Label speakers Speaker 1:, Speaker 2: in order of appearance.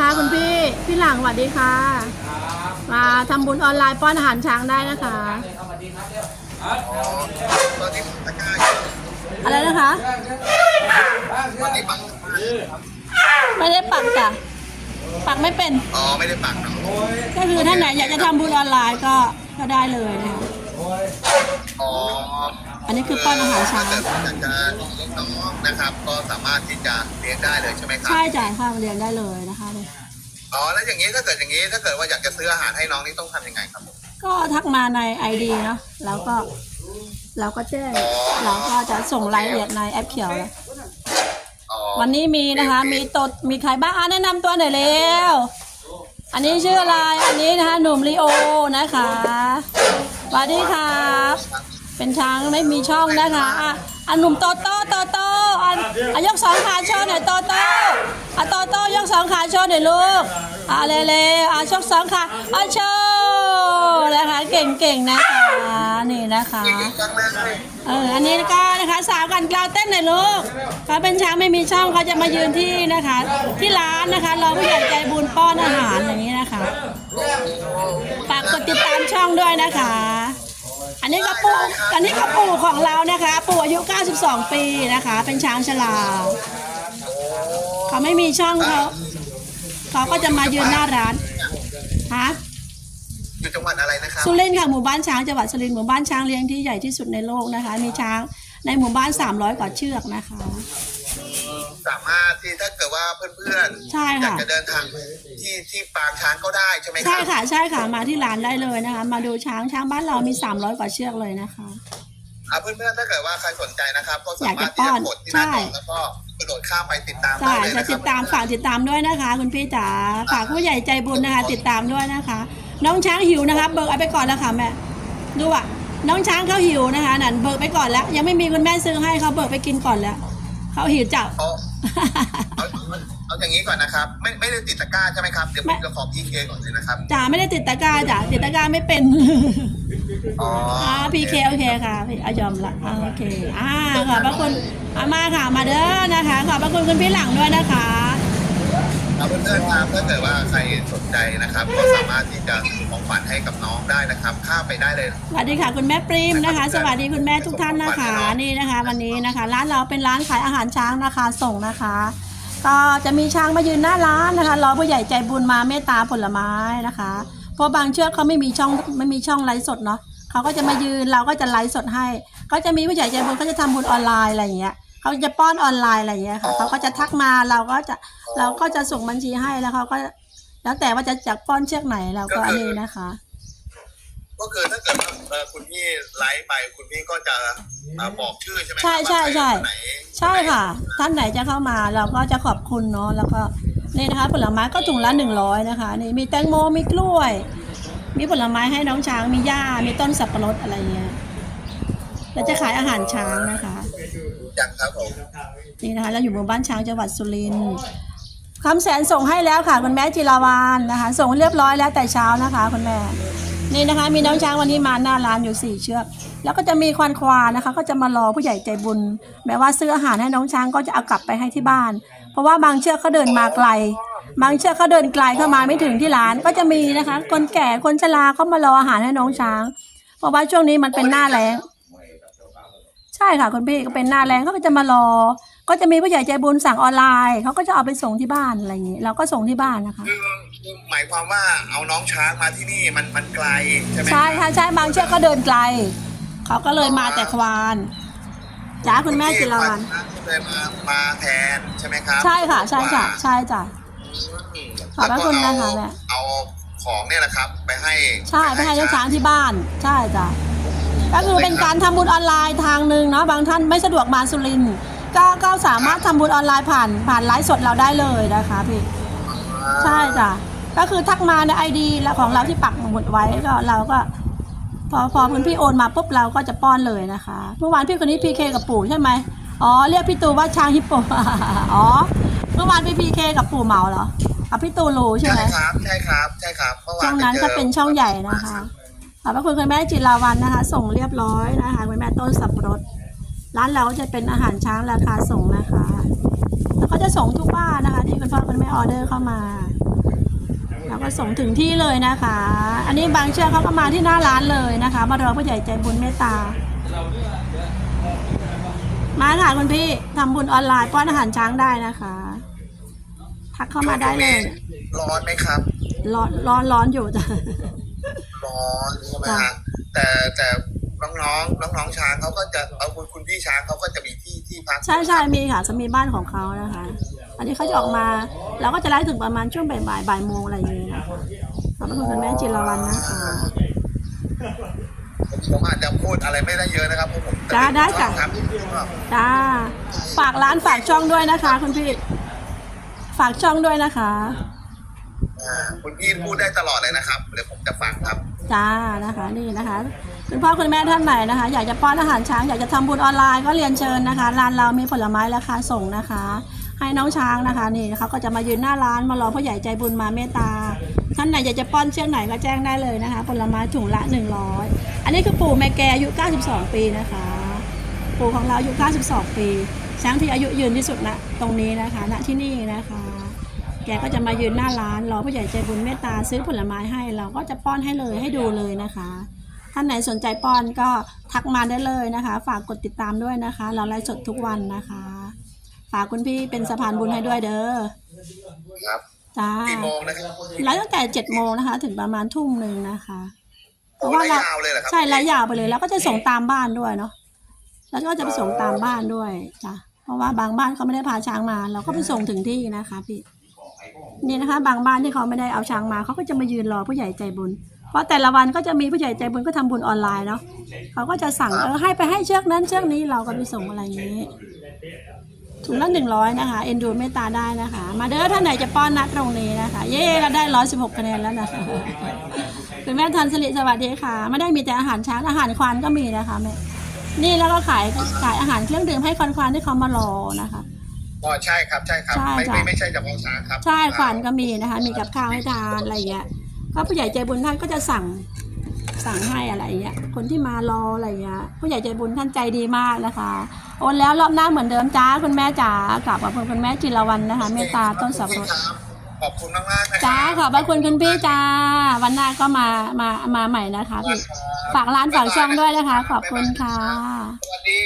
Speaker 1: คะคุณพี่พี่หลังสวัสดีค่ะ มาทำบุญออนไลน์ป้อนอาหารช้างได้นะคะ
Speaker 2: ตอนนี้ตะกร้า
Speaker 1: อะไรนะคะ
Speaker 2: ตอนนี้ปัก
Speaker 1: ไม่ได้ปักจ้ะปักไม่เป็น
Speaker 2: อ๋อไม่ได้ปักเนาะ
Speaker 1: ก็คือท่านไหนอยากจะทำบุญออนไลน์ก็ก็ได้เลยนะคะ
Speaker 2: อ๋อ
Speaker 1: อันนี้คือป้อนอาหารช้าง
Speaker 2: ถ้เกิดอยากจะเลี้ยงน้องนะครับ ก็สามารถที่จะเลี้ยงได้เลยใช่ไหมครับ
Speaker 1: ใช่จ่ายค่าเรียนได้เลยนะคะ
Speaker 2: อ๋อแล้วอย่างนี้ถ้าเกิดอย่างนี้ถ้าเกิดว่าอยากจะซื้ออาหารให้น้องนี่ต้องทำยังไงครับผม
Speaker 1: ก็ทักมาใน ID เนาะแล้วก็เราก็แจ้งเราก็จะส่งรายละเอียดในแอปเขียวเลย
Speaker 2: อ๋อ
Speaker 1: วันนี้มีนะคะ มีตดมีใครบ้างอะแนะนำตัวหน่อยเร็วอันนี้ชื่ออะไรอันนี้นะคะหนุ่มลีโอนะคะสวัสดีครับ เป็นช้างไม่มีช่องนะคะอะอันหนุ่มโตโต้โตโต้อันอะยกสองขาโชว์หน่อยโตโต้อะโตโต้ยกสองขาโชว์หน่อยลูกอะเร็วๆอะชกสองขาอะโชว์นะคะเก่งๆนะคะนี่นะคะ
Speaker 2: เอ
Speaker 1: ออันนี้ก็นะคะสาวกันกลาวเต้นหน่อยลูกเขาเป็นช้างไม่มีช่องเขาจะมายืนที่นะคะ ที่ร้านนะคะ เราผู้ใหญ่ใจบุญป้อนอาหารอย่างนี้นะคะฝากกดติดตามช่องด้วยนะคะ นนี้ก็ปู่อันนี้ก็ปู่ของเรานะคะ ปู่อายุ 92 ปีนะคะ เป็นช้างชราเขาไม่มีช่องเขาเขาก็จะมายืนหน้าร้านฮะ
Speaker 2: อยู่จังหวัดอะไรนะครับ
Speaker 1: สุรินทร์ค่ะหมู่บ้านช้างจังหวัดสุรินทร์หมู่บ้านช้างเลี้ยงที่ใหญ่ที่สุดในโลกนะคะ มีช้างในหมู่บ้าน 300 กว่าเชือกนะคะ
Speaker 2: สามารถที่ถ้าเกิดว่าเพื่อนๆ
Speaker 1: ใช่
Speaker 2: อยาก
Speaker 1: ค่ะ
Speaker 2: จะเดินทางที่ที่ปางช้างก็ได้ใช่ไหมค
Speaker 1: ใช่
Speaker 2: รับ
Speaker 1: ค่ะใช่ค่ะมาที่ร้านได้เลยนะคะ มาดูช้างช้างบ้านเรามี 300 กว่าเชือกเลยนะคะ
Speaker 2: อะเพื่อนๆถ้าเกิดว่าใครสนใจนะครับก็สามารถ
Speaker 1: อยากจะป้
Speaker 2: ที่
Speaker 1: อ
Speaker 2: จะ
Speaker 1: น
Speaker 2: กดที่หน้าจอ
Speaker 1: ใช่
Speaker 2: แล้วก็กระโดดข้ามไปติดตามได้
Speaker 1: ใช่
Speaker 2: เลย
Speaker 1: จะ
Speaker 2: นะค
Speaker 1: ติ
Speaker 2: รับ
Speaker 1: ดตามฝากติดตามด้วยนะคะ คุณพี่จ๋าฝากผู้ใหญ่ใจบุญนะคะ ติดตามด้วยนะคะ น้องช้างหิวนะคะ เบิกเอาไปก่อนแล้วค่ะแม่ดูอะน้องช้างเขาหิวนะคะนั่นเบิกไปก่อนแล้ว ยังไม่มีคุณแม่ซื้อให้เขาเบิกไปกินก่อนแล้วเขาหิวจับ
Speaker 2: เอา เอาเอาอย่างนี้ก่อนนะครับ ไม่ไม่ได้ติดตะกร้าใช่ไหมครับเดี๋ยวผมจะขอพีเคก่อนเลยนะครับ
Speaker 1: จ๋าไม่ได้ติดตะกร้าจ๋าติดตะกร้าไม่เป็น
Speaker 2: อ๋อ
Speaker 1: อ่าพีเคโอเคค่ะพี่อายอมละอ่าโอเคอ่าขอบพระคุณอามาค่ะมาเด้อนะคะ ขอบพระคุณคุณพี่หลังด้วยนะคะ
Speaker 2: เอาเพื่อนๆครับถ้าเกิดว่าใครสนใจนะครับ ก็สามารถที่จะซื้อของขวัญให้กับน้องได้นะครับข้ามไปได้เลย
Speaker 1: สวัสดีค่ะคุณแม่ปริมนะคะ สวัสดีคุณแม่ทุกท่านนะคะนี่นะคะ วันนี้นะคะ ร้านเราเป็นร้านขายอาหารช้างนะคะส่งนะคะ ก็จะมีช้างมายืนหน้าร้านนะคะรอผู้ใหญ่ใจบุญมาเมตตาผลไม้นะคะ เพราะบางเชือกเขาไม่มีช่องไม่มีช่องไลฟ์สดเนาะเขาก็จะมายืนเราก็จะไลฟ์สดให้ ก็จะมีผู้ใหญ่ใจบุญเขาจะทำบุญออนไลน์อะไรอย่างเงี้ย เขาจะป้อนออนไลน์อะไรอย่างเงี้ยค่ะเขาก็จะทักมาเราก็จะเราก็จะส่งบัญชีให้แล้วเขาก็ แล้วแต่ว่าจะจากป้อนเชือกไหนเราก็อันนี้นะคะ
Speaker 2: ก็คือถ้าเกิดว่าเอ่อคุณพี่ไลฟ์ไปคุณพี่ก็จะเอ่อบอกชื่อใช่ไหมครับ
Speaker 1: ใช่ใช่ใช่
Speaker 2: ว่าครคนไหน
Speaker 1: ใช่ค่ะ ท่านไหนจะเข้ามาเราก็จะขอบคุณเนาะแล้วก็นี่นะคะ ผลไม้ก็ถุงละหนึ่งร้อยนะคะ นี่มีแตงโมมีกล้วย มีผลไม้ให้น้องช้างมีหญ้ามีต้นสับปะรดอะไรเงี้ยเราจะขายอาหารช้างนะคะ
Speaker 2: อ ย่างครับผม
Speaker 1: นี่นะคะเราอยู่หมู่บ้านช้างจังหวัดสุรินทร์คำแสนส่งให้แล้วค่ะคุณแม่จิราวานนะคะ ส่งเรียบร้อยแล้วแต่เช้านะคะคุณแม่ นี่นะคะ มีน้องช้างวันนี้มาหน้าร้านอยู่สี่เชือก แล้วก็จะมีควันควานนะคะ ก็จะมารอผู้ใหญ่ใจบุญ แม้ว่าซื้ออาหารให้น้องช้างก็จะเอากลับไปให้ที่บ้าน เพราะว่าบางเชือกเขาเดินมาไกล บางเชือกเขาเดินไกลเข้ามาไม่ถึงที่ร้าน ก็จะมีนะคะ คนแก่คนชราเขามารออาหารให้น้องช้าง เพราะว่าช่วงนี้มันเป็นหน้าแล้ง ใช่ค่ะคุณพี่ก็เป็นหน้าแรงเขาก็จะมารอ ก็จะมีผู้ใหญ่ใจบุญสั่งออนไลน์เขาก็จะเอาไปส่งที่บ้านอะไรอย่างนี้เราก็ส่งที่บ้านนะคะ
Speaker 2: คือคือหมายความว่าเอาน้องช้างมาที่นี่มันมันไกลใช่ไหม
Speaker 1: ใช่ค่ะใช่บางเชือกก็เดินไกลเขาก็เลยมาแต่ควานจ้าคุณแม่จิรวรรณ
Speaker 2: เลยมามาแทนใช่ไหมครับ
Speaker 1: ใช่ค่ะ ใช่ค่ะใช่จ้ะขอบพระคุณนะคะแม่
Speaker 2: เอาของเนี่ยนะครับ ไปให้
Speaker 1: ใช่ไปให้น้องช้างที่บ้าน ใช่จ้ะ ก็คือเป็นการทำบุญออนไลน์ทางหนึ่งเนาะบางท่านไม่สะดวกมาสุรินทร์ก็ก็สามารถทำบุญออนไลน์ผ่านผ่านไลฟ์สดเราได้เลยนะคะพี่ใช่จ้ะก็คือทักมาในไอดีแล้วของเราที่ปักหมุดไว้ก็เราก็ พอพอคุณพี่โอนมาปุ๊บเราก็จะป้อนเลยนะคะเมื่อวานพี่คนนี้พีเคกับปู่ใช่ไหมอ๋อเรียกพี่ตูว่าช้างฮิปโปอ๋อเมื่อวานพี่พีเคกับปู่เหมาเหรอกับพี่ตูรูใช่
Speaker 2: ใช่
Speaker 1: ไหม
Speaker 2: ครับใช่ครับใช่ครับเมื่อวา
Speaker 1: ช่องนั้น
Speaker 2: ไปจ
Speaker 1: ก็เป็นช่องใหญ่นะคะ ขอบพระคุณคุณแม่จิราวันนะคะ ส่งเรียบร้อยนะคะคุณแม่ต้นสับปะรดร้านเราจะเป็นอาหารช้างราคาส่งนะคะ แล้วก็จะส่งทุกบ้านนะคะ ที่คุณพ่อคุณแม่ออเดอร์เข้ามาส่งถึงที่เลยนะคะ อันนี้บางเชือกเขาก็มาที่หน้าร้านเลยนะคะ มารอผู้ใหญ่ใจบุญเมตตา มาค่ะคุณพี่ทำบุญออนไลน์ป้อนอาหารช้างได้นะคะ ทักเข้ามาได้เลย
Speaker 2: ร้อนไหมครับ
Speaker 1: ร้อนร้อนร้อนอยู่จ้ะ
Speaker 2: ร้อนใช่ไหม
Speaker 1: ค่ะ
Speaker 2: ฮะแต่แต่น้องๆน้องๆช้างเขาก็จะเอาคุณคุณพี่ช้างเขาก็จะมีที่ที่พัก
Speaker 1: ใช่ใช่มีค่ะจะมีบ้านของเขานะคะ อันนี้เขาจะออกมาเราก็จะไล่ถึงประมาณช่วงบ่ายบ่ายบ่ายโมงอะไรอย่างนี้นะคะขอบพระคุณคุณแม่จิรวรรณนะคะ
Speaker 2: ผมอาจจะพูดอะไรไม่ได้เยอะนะครับเพราะผม
Speaker 1: จ้าได้จ้ะ
Speaker 2: ครับ
Speaker 1: จ้าฝากร้านฝากช่องด้วยนะคะ คุณพี่ ฝากช่องด้วยนะคะ
Speaker 2: อ่าคุณพี่พูดได้ตลอดเลยนะครับเดี๋ยวผมจะฟังครับ
Speaker 1: จ้านะคะนี่นะคะ คุณพ่อคุณแม่ท่านไหนนะคะ อยากจะป้อนอาหารช้างอยากจะทำบุญออนไลน์ก็เรียนเชิญนะคะร้านเรามีผลไม้ราคาส่งนะคะ ให้น้องช้างนะคะนี่เขาก็จะมายืนหน้าร้านมารอผู้ใหญ่ใจบุญมาเมตตา ท่านไหนอยากจะป้อนเชือกไหนก็แจ้งได้เลยนะคะ ผลไม้ถุงละ 100 อันนี้คือปู่แม่แกอายุ 92 ปีนะคะ ปู่ของเราอายุ 92 ปีช้างที่อายุยืนที่สุดณตรงนี้นะคะณที่นี่นะคะ กก็จะมายืนหน้าร้านรอผู้ใหญ่ใจบุญเมตตาซื้อผลไม้ให้เราก็จะป้อนให้เลยให้ดูเลยนะคะท่านไหนสนใจป้อนก็ทักมาได้เลยนะคะ ฝากกดติดตามด้วยนะคะ เราไลฟ์สดทุกวันนะคะ ฝากคุณพี่เป็นสะพานบุญให้ด้วยเด้อ
Speaker 2: ครับ
Speaker 1: จ้า
Speaker 2: กี่โมงนะครับ
Speaker 1: ไลฟ์ตั้งแต่เจ็ดโมงนะคะ ถึงประมาณทุ่มหนึ่งนะคะเพ
Speaker 2: โอ้
Speaker 1: ราะว่า
Speaker 2: ระ
Speaker 1: เรา
Speaker 2: ยาวเลยเหรอครับ
Speaker 1: ใช่ระยาวไปเลยแล้วก็จะส่งตามบ้านด้วยเนาะแล้วก็จะไปส่งตามบ้านด้วยจ้ะเพราะว่าบางบ้านเขาไม่ได้พาช้างมา เราก็ไปส่งถึงที่นะคะพี่ นี่นะคะ บางบ้านที่เขาไม่ได้เอาช้างมาเขาก็จะมายืนรอผู้ใหญ่ใจบุญ เพราะแต่ละวันก็จะมีผู้ใหญ่ใจบุญก็ทำบุญออนไลน์เนาะเขาก็จะสั่งเออให้ไปให้เชือกนั้นเชือกนี้เราก็ไปส่งอะไรอย่างนี้ถุงละหนึ่งร้อยนะคะ เอ็นดูเมตตาได้นะคะ มาเด้อท่านไหนจะป้อนนัดตรงนี้นะคะ เย่เราได้ร้อยสิบหกคะแนนแล้วนะคะคุณแม่ทันสลิสวัสดีค่ะ ไม่ได้มีแต่อาหารช้างอาหารควานก็มีนะคะแม่นี่แล้วก็ขายขายอาหารเครื่องดื่มให้ควานควานที่เขามารอนะคะ
Speaker 2: อ๋อใช่ครับใช่ครับ
Speaker 1: ใช่
Speaker 2: ไม่
Speaker 1: จ้ะ
Speaker 2: ไม่ไม่ใช่เฉพาะช้างครับ
Speaker 1: ใช่ควานก็มีนะคะ มีกับข้าวให้ทานอะไรอย่างเงี้ยก็ผู้ใหญ่ใจบุญท่านก็จะสั่งสั่งให้อะไรอย่างเงี้ยคนที่มารออะไรอย่างเงี้ยผู้ใหญ่ใจบุญท่านใจดีมากนะคะโอนแล้วรอบหน้าเหมือนเดิมจ้าคุณแม่จ๋ากลับขอบคุณคุณแม่จิรวรรณนะคะเมตตาต้นสับปะรด
Speaker 2: ครับขอบคุณมากมากๆนะครั
Speaker 1: จ้าขอบพระคุณคุณพี่จ้าวันหน้าก็มามามาใหม่นะคะพี่ฝากร้านฝากช่องด้วยนะคะ ขอบคุณค่ะ